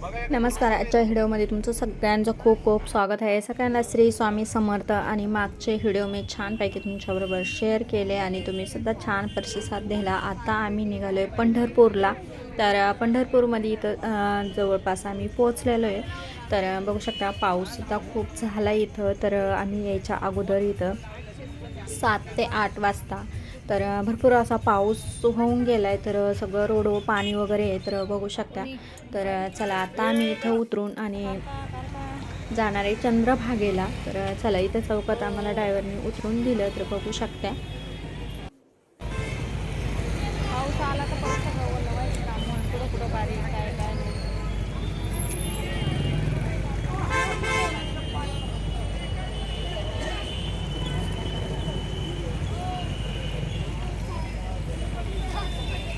नमस्कार आजच्या व्हिडिओमध्ये तुमचं सगळ्यांचं खूप खूप स्वागत आहे. सगळ्यांना श्री स्वामी समर्थ आणि मागचे व्हिडिओ मी छानपैकी तुमच्याबरोबर शेअर केले आणि तुम्ही सुद्धा छान प्रतिसाद दिला आता आम्ही निघालो आहे पंढरपूरला. तर पंढरपूरमध्ये इथं जवळपास आम्ही पोचलेलो आहे तर बघू शकता पाऊससुद्धा खूप झाला इथं. तर आम्ही यायच्या अगोदर इथं सात ते आठ वाजता तर भरपूर असा पाऊस होऊन गेला आहे तर सगळं रोडवर पाणी वगैरे आहे तर बघू शकता. तर चला आता आम्ही इथं उतरून आणि जाणार आहे चंद्रभागेला. तर चला इथं चौकात आम्हाला ड्रायव्हरने उतरून दिलं तर बघू शकता पाऊस आला तर पाऊस सगळं ओलं व्हायचं काम म्हणून कुठं कुठं बारीक काय काय नाही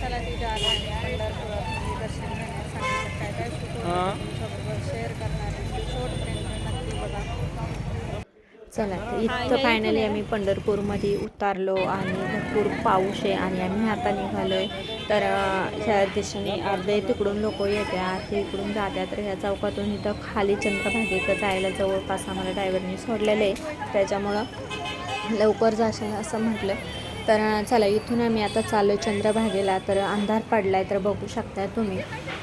चला तिथे आला आणि पंढरपुरात म्हणजे दर्शन घेण्यात सांगितलं काय काय शिकवलं तुमच्याबरोबर शेअर करणार आहे. शेवटपर्यंत नक्की बघा. चला इथं फायनली आम्ही पंढरपूरमध्ये उतारलो आणि भरपूर पाऊस आहे आणि आम्ही आता निघालो आहे तर ह्या दिशेने अर्धे तिकडून लोक येतात ते इकडून जातात. तर ह्या चौकातून इथं खाली चंद्रभागेचं जायला जवळपास आम्हाला ड्रायव्हरने सोडलेलं आहे. त्याच्यामुळं लवकर जाशील असं म्हटलं. तर चला इथून आम्ही आता चाललो चंद्रभागेला. तर अंधार पडलाय तर बघू शकताय तुम्ही.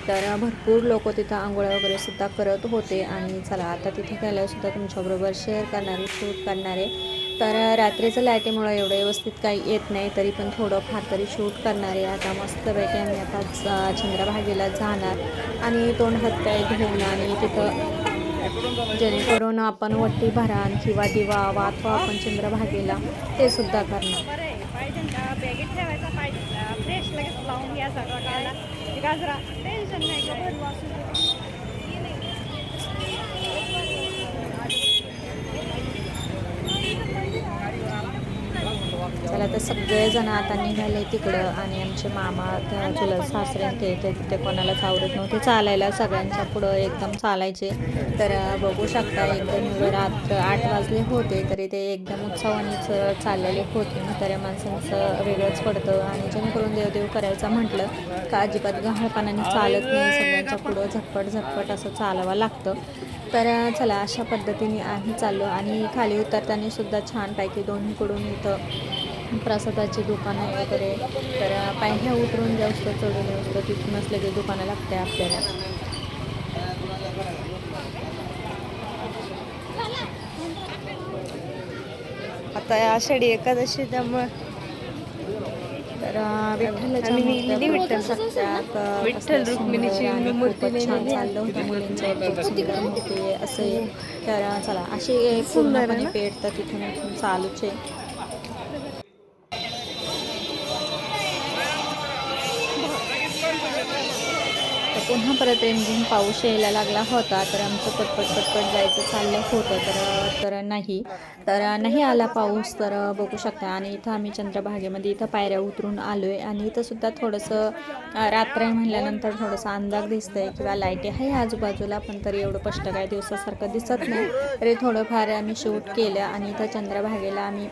तर भरपूर लोक तिथं आंघोळ्या वगैरे सुद्धा करत होते आणि चला आता तिथे गेल्यावरसुद्धा तुमच्याबरोबर शेअर करणारे शूट करणारे तर रात्रीचं लाईटीमुळं एवढं व्यवस्थित काही येत नाही तरी पण थोडं फार तरी शूट करणारे आता मस्तपैकी आम्ही आता चंद्रभागेला जाणार आणि तोंड हात घेऊन आणि तिथं जेणेकरून आपण वट्टी भरान किंवा दिवा वाचवा आपण चंद्रभागेला ते सुद्धा करणार. बरं आहे पाहिजे का बॅगेत ठेवायचा ते तर सगळेजण आता निघाले तिकडं आणि आमचे मामा त्या चुलत सासरे ते ते तिथे कोणालाच आवडत नव्हते. चालायला सगळ्यांच्या पुढं एकदम चालायचे. तर बघू शकता एकदम रात्र आठ वाजले होते तरी ते एकदम उत्साहानेच चाललेले होते. म्हाताऱ्या माणसांचं वेगळंच पडतं आणि जेणेकरून देवदेव करायचं म्हटलं का अजिबात गहाळपणाने चालत नाही. सगळ्यांच्या पुढं झटपट झटपट असं चालावं लागतं. तर चला अशा पद्धतीने आम्ही चाललो आणि खाली उतरताना सुद्धा छानपैकी दोन्हीकडून इथं प्रसादाची दुकानं वगैरे तर पायऱ्या उतरून जास्त चढून असतं तिथूनच लगेच दुकानं लागते आपल्याला आता आषाढी एकादशी त्यामुळे तर बघू विठ्ठल. विठ्ठल रुक्मिणीची मूर्ती. चाललं होतं मुलींचं खूप सुंदर मूर्ती असे तर चला अशी सुंदर आहे पूर्णपणे ना? पेट तर तिथून चालूच आहे पुन्हा परत रिमझिम पाऊस यायला लागला होता तर आमचं पटपट पटपट जायचं चाललं होतं तर तर नाही. तर नाही आला पाऊस तर बघू शकता. आणि इथं आम्ही चंद्रभागेमध्ये इथं पायऱ्या उतरून आलो आहे आणि इथं सुद्धा थोडंसं रात्र आहे म्हणल्यानंतर थोडंसं अंदाज दिसतंय किंवा लाइट आहे आजूबाजूला पण तरी एवढं स्पष्ट काय दिवसासारखं दिसत नाही. तरी थोडंफार आम्ही शूट केलं आणि इथं चंद्रभागेला आम्ही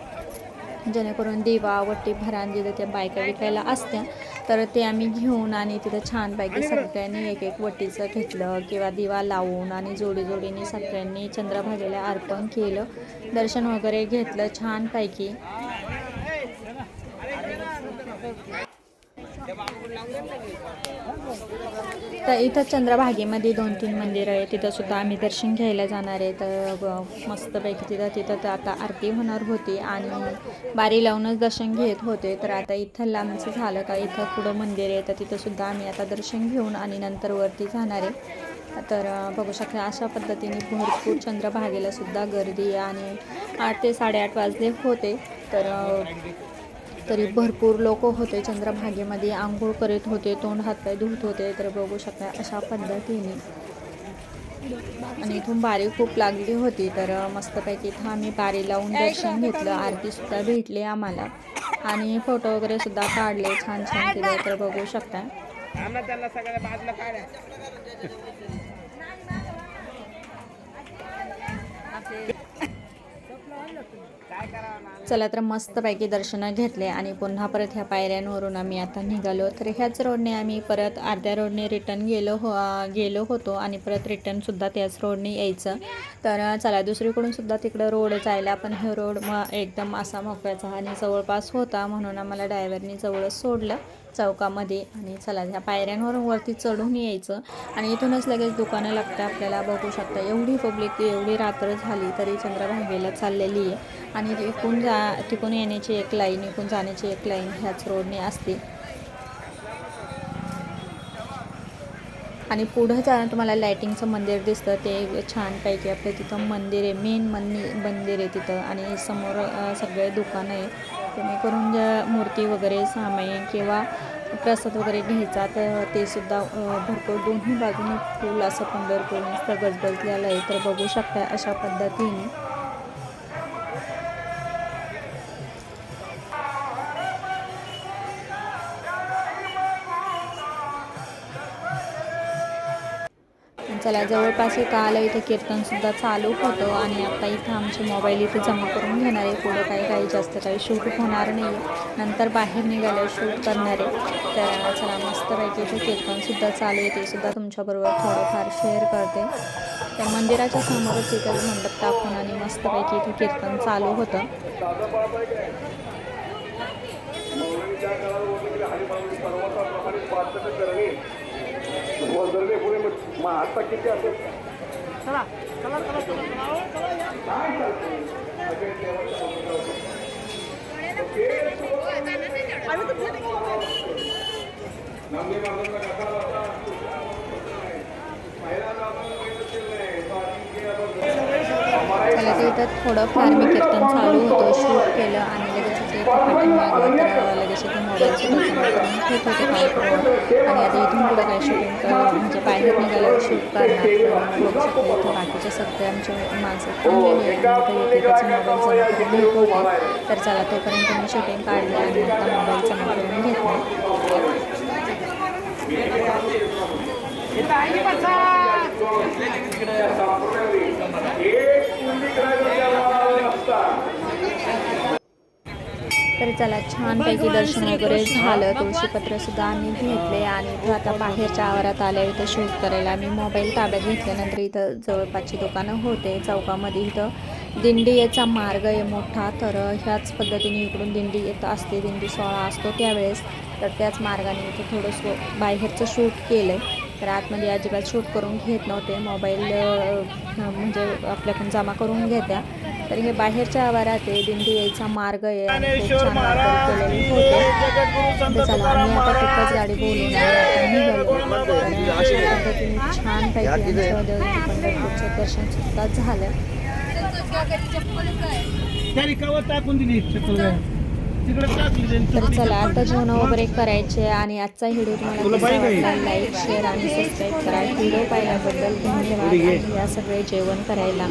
जेणेकरून दिवा वट्टी भरांजी त्या बायका विकायला असत्या. तर ते आम्ही घेऊन आणि तिथं छानपैकी सगळ्यांनी एक एक वटीचं घेतलं किंवा दिवा लावून आणि जोडी जोडीने सगळ्यांनी चंद्रभागेला अर्पण केलं. दर्शन वगैरे घेतलं छानपैकी तर इथं चंद्रभागेमध्ये दोन तीन मंदिरं आहे तिथं सुद्धा आम्ही दर्शन घ्यायला जाणार आहे. तर मस्तपैकी तिथं तिथं तर आता आरती होणार होती आणि बारी लावूनच दर्शन घेत होते. तर आता इथं लांबचं झालं का इथं पुढं मंदिर आहे. तर तिथंसुद्धा आम्ही आता दर्शन घेऊन आणि नंतर वरती जाणार आहे. तर बघू शकता अशा पद्धतीने भरपूर चंद्रभागेला सुद्धा गर्दी आणि आठ ते साडेआठ वाजले होते. तर तरी भरपूर लोक होते. चंद्रभागेमध्ये आंघोळ करीत होते तोंड हातपाय धुत होते. तर बघू शकता अशा पद्धतीने. आणि इथून बारी खूप लागली होती तर मस्तपैकी इथं आम्ही बारी लावून दर्शन घेतलं. आरतीसुद्धा भेटली आम्हाला. आणि फोटो वगैरे सुद्धा काढले छान छान केले. तर बघू शकता. चला तर मस्तपैकी दर्शनं घेतले आणि पुन्हा परत ह्या पायऱ्यांवरून आम्ही आता निघालो. तर ह्याच रोडने आम्ही परत अर्ध्या रोडने रिटर्न गेलो हो गेलो होतो आणि परत रिटर्नसुद्धा त्याच रोडने यायचं. तर चला दुसरीकडून सुद्धा तिकडं रोड जायला पण हे रोड म एकदम असा मोकळ्याचा आणि जवळपास होता म्हणून आम्हाला ड्रायव्हरनी जवळच सोडलं चौकामध्ये. आणि चला ह्या पायऱ्यांवरून वरती चढून यायचं. आणि इथूनच लगेच दुकानं लागतं आपल्याला. बघू शकता एवढी पब्लिक एवढी रात्र झाली तरी चंद्रभागेला चाललेली आहे. आणि इकून जा तिकून येण्याची एक लाईन इकून जाण्याची एक लाईन ह्याच रोडने असते. आणि पुढं जाणं तुम्हाला लायटिंगचं मंदिर दिसतं ते छानपैकी आपलं तिथं मंदिर आहे मेन मंदिर मंदिर आहे तिथं. आणि समोर सगळे दुकानं आहे तुम्ही करून ज्या मूर्ती वगैरे सामाई किंवा प्रसाद वगैरे घ्यायचा तर ते सुद्धा भरपूर दोन्ही बाजूने फुल असं पंढरपूर नुसतं गजबजलेलं आहे. तर बघू शकता अशा पद्धतीने. चला जवळपास एक आलं इथे कीर्तनसुद्धा चालू होतं आणि आता इथं आमचे मोबाईल इथे जमा करून घेणार. आहे पुढं काही काही जास्त काही शूट होणार नाही नंतर बाहेर निघाल्यावर शूट करणार. आहे तर चला मस्तपैकी इथे कीर्तनसुद्धा चालू आहे. ते सुद्धा तुमच्याबरोबर थोडंफार शेअर करते. त्या मंदिराच्या समोरच इथं मंडप टाकून आणि मस्तपैकी इथे कीर्तन चालू होतं. त्याला ते इथं थोडंफार मी कीर्तन चालू होतं. शूट केलं आणि लगेच इथे पाठीमागं तर लगेच इथे मोबाईल सुद्धा होते काय आणि आता इथून पुढं काय शूटिंग म्हणजे बाहेर निघाल्यावर शूट करणार तर इथं बाकीचे सगळे आमच्या माणसं थांबलेली मोबाईल तर चला तोपर्यंत मी शूटिंग काढले आणि आता मोबाईल जमा करून घेतला इथं आहे की बसा तर चला छानपैकी दर्शन वगैरे झालं. तुळशीपत्रसुद्धा आम्ही घेतले आणि इथं आता बाहेरच्या आवारात आल्या इथं शूट करायला. मी मोबाईल ताब्यात घेतल्यानंतर इथं जवळपासची दुकानं होते. चौकामध्ये इथं दिंडी याचा मार्ग आहे मोठा. तर ह्याच पद्धतीने इकडून दिंडी येत असते. दिंडी सोहळा असतो त्यावेळेस. तर त्याच मार्गाने इथं थोडंसं बाहेरचं शूट केलं आहे तर आतमध्ये अजिबात शूट करून घेत नव्हते. मोबाईल म्हणजे आपल्याकडून जमा करून घेत्या. तर हे बाहेरच्या आवारात आहे दिंडी यायचा मार्ग आहे आणि खूप छान वाटतं केलेले होते. तर चला आम्ही आता तिथंच गाडी बोलून अशा पद्धतीने छानपैकी पंढरपूरचं दर्शन सुद्धा झालं. त्या रिकावर टाकून दिली चप्पल काय तिकडे टाकली त्यांनी. तर चला आता जेवण वगैरे करायचे आणि आजचा व्हिडिओ तुम्हाला कसा वाटला लाईक शेअर आणि सबस्क्राईब करा. व्हिडिओ पाहिल्याबद्दल धन्यवाद. या सगळे जेवण करायला?